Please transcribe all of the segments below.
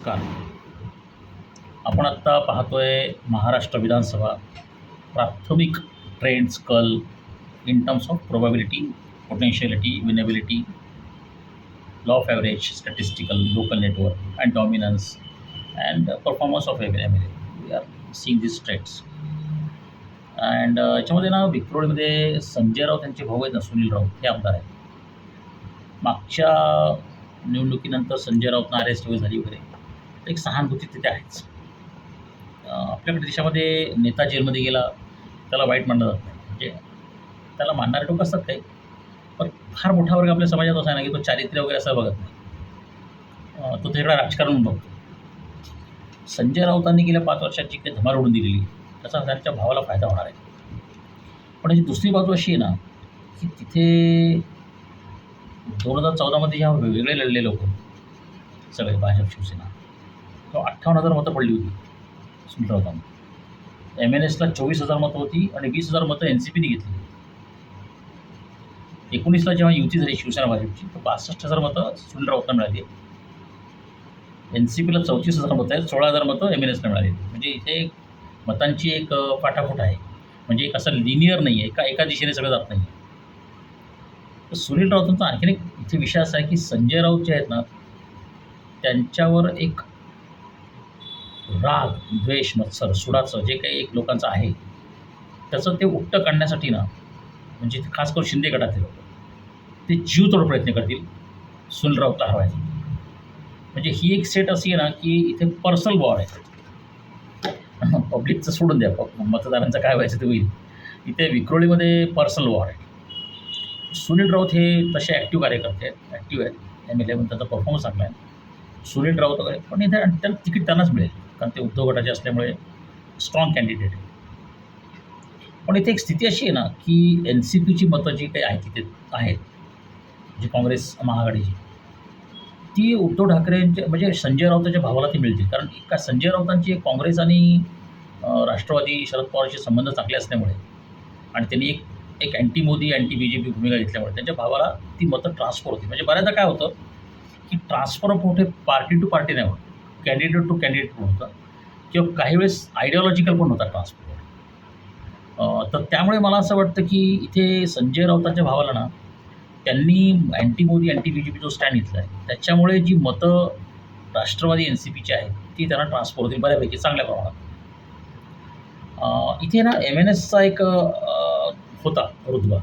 नमस्कार. आपण आत्ता पाहतोय महाराष्ट्र विधानसभा प्राथमिक ट्रेंड्स कल in terms of probability potentiality winnability law of average statistical local network and dominance and performance of M we are seeing this trends and याच्यामध्ये ना विक्रोळीमध्ये संजय राऊत यांचे भाऊ आहेत ना सुनील राऊत हे आमदार आहेत. मागच्या निवडणुकीनंतर संजय राऊतना अरेस्ट वगैरे झाली वगैरे. एक सहानुभूती तिथे आहेच. आपल्याकडे देशामध्ये नेता जेलमध्ये गेला त्याला वाईट मानलं जात नाही. म्हणजे त्याला मानणारे लोक असतात काही पण फार मोठा वर्ग आपल्या समाजात असा ना की तो चारित्र्य वगैरे असं बघत नाही. तो तिकडे राजकारण बघतो. संजय राऊतांनी गेल्या पाच वर्षात जी काही धमाल उडून दिलेली त्याचा त्यांच्या भावाला फायदा होणार आहे. पण याची दुसरी बाजू अशी आहे ना की तिथे दोन हजार चौदामध्ये ह्या वेगळे लढले लोक सगळे भाजप शिवसेना. तेव्हा अठ्ठावन्न हजार मतं पडली होती. सुनील एम एन एसला चोवीस हजार मतं होती आणि वीस हजार मतं एन सी पीने घेतली. एकोणीसला जेव्हा युती झाली शिवसेना भाजपची तर बासष्ट हजार मतं सुनील मिळाली. एन सी पीला चौतीस हजार मतं आहेत सोळा हजार मतं एम एन एसला मिळाली. म्हणजे इथे मतांची एक फाटाफूट आहे. म्हणजे एक असं लिनियर नाही आहे एका एका दिशेने सगळं जात नाही तर सुनील राऊतांचा आणखीन एक इथे विषय असा आहे की संजय राऊत जे आहेत ना त्यांच्यावर एक राग द्वेष मत्सर सुडाचं जे काही एक लोकांचं आहे त्याचं ते उपटं काढण्यासाठी ना म्हणजे खास करून शिंदे गटातील लोक ते जीवतोड प्रयत्न करतील सुनील राऊतला हरवायचा म्हणजे ही एक सेट अशी आहे ना की इथे पर्सनल वॉर आहे. पब्लिकचं सोडून द्या प- मतदारांचं काय व्हायचं ते होईल. इथे विक्रोळीमध्ये पर्सनल वॉर आहे. सुनील राऊत हे तसे ॲक्टिव्ह कार्यकर्ते आहेत ॲक्टिव्ह आहेत. एम एल एमध्ये त्यांचा परफॉर्मन्स चांगला आहे. सुनील राऊत वगैरे पण इथे त्याला तिकीट त्यांनाच मिळेल. कारण ते उद्धव गटाचे असल्यामुळे स्ट्रॉंग कॅन्डिडेट आहे. पण इथे एक स्थिती अशी आहे ना की एन सी पीची मतं जी काही आहेत तिथे आहेत जी काँग्रेस महाआघाडीची ती उद्धव ठाकरेंच्या म्हणजे संजय राऊताच्या भावाला ती मिळतील. कारण का संजय राऊतांची काँग्रेस आणि राष्ट्रवादी शरद पवारचे संबंध चांगले असल्यामुळे आणि त्यांनी एक एक anti Modi anti B J P भूमिका घेतल्यामुळे त्यांच्या भावाला ती मतं ट्रान्सफर होती म्हणजे बऱ्याचदा काय होतं की ट्रान्सफर ऑफ मोठे पार्टी टू पार्टी नाही होत. कॅन्डिडेट टू कॅन्डिडेट पण होतं? किंवा काही वेळेस आयडिओलॉजिकल पण होता ट्रान्सपोर्ट तर त्यामुळे मला असं वाटतं की इथे संजय राऊतांच्या भावाला ना त्यांनी anti Modi anti B J P जो स्टँड घेतला आहे त्याच्यामुळे जी मतं राष्ट्रवादी एन सी पीची आहेत ती त्यांना ट्रान्सफर होतील बऱ्यापैकी चांगल्या प्रमाणात. इथे ना एम एन एसचा एक होता रुतबा.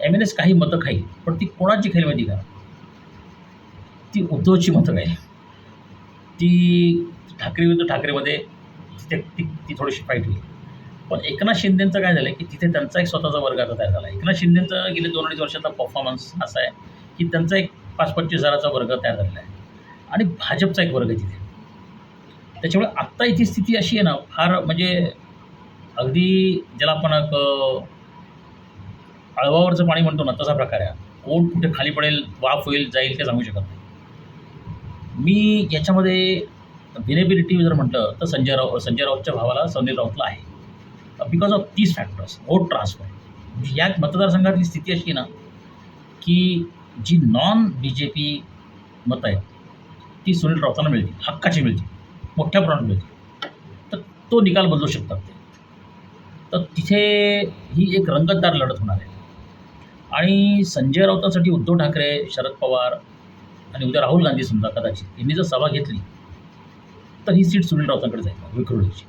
एम एन एस काही मतं खाईल पण ती कोणाची खाईल माहिती का? ती उद्धवची मतं खाईल. ती ठाकरे विरुद्ध ठाकरेमध्ये तिथे ती ती थोडीशी फाईट होईल. पण एकनाथ शिंदेचं काय झालं की तिथे त्यांचा एक स्वतःचा वर्ग आता तयार झाला एकनाथ शिंदेंचा गेले दोन अडीच वर्षाचा परफॉर्मन्स असा आहे की त्यांचा एक पाच पंचवीस हजाराचा वर्ग तयार झालेला आहे. आणि भाजपचा एक वर्ग आहे तिथे. त्याच्यामुळे आत्ता इथे स्थिती अशी आहे ना फार म्हणजे अगदी ज्याला आपण एक, आळवावरचं पाणी म्हणतो ना तसा प्रकार आहे. कोण कुठे खाली पडेल वाफ होईल जाईल ते सांगू शकत नाही. मी याच्यामध्ये विनेबिलिटी जर म्हटलं तर संजय राव संजय राऊतच्या भावाला सनील राऊतला आहे. Because of these factors vote transfer या मतदारसंघातली स्थिती अशी ना की जी नॉन बी जे पी मतं आहेत ती सुनील राऊतांना मिळतील हक्काची मिळतील मोठ्या प्रमाणात मिळतील. तर तो निकाल बदलू शकतात ते. तर तिथे ही एक रंगतदार लढत होणार आहे. आणि संजय राऊतांसाठी उद्धव ठाकरे शरद पवार आणि उद्या राहुल गांधी समजा कदाचित यांनी जर सभा घेतली तर ही सीट सुनील राऊतांकडे जाईल विक्रोळीची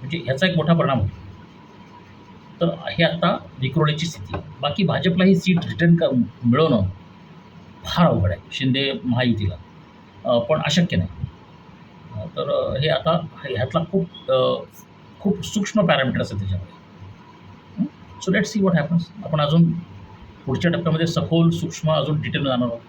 म्हणजे ह्याचा एक मोठा परिणाम होईल. तर हे आता विक्रोळीची स्थिती. आहे बाकी भाजपला ही सीट रिटर्न कर मिळवणं फार अवघड आहे. शिंदे महायुतीला. पण अशक्य नाही. तर हे आता ह्यातला खूप खूप सूक्ष्म पॅरामीटर्स आहेत त्याच्यामध्ये. So let see what happens आपण अजून पुढच्या टप्प्यामध्ये सखोल सूक्ष्म अजून डिटेल जाणार आहोत.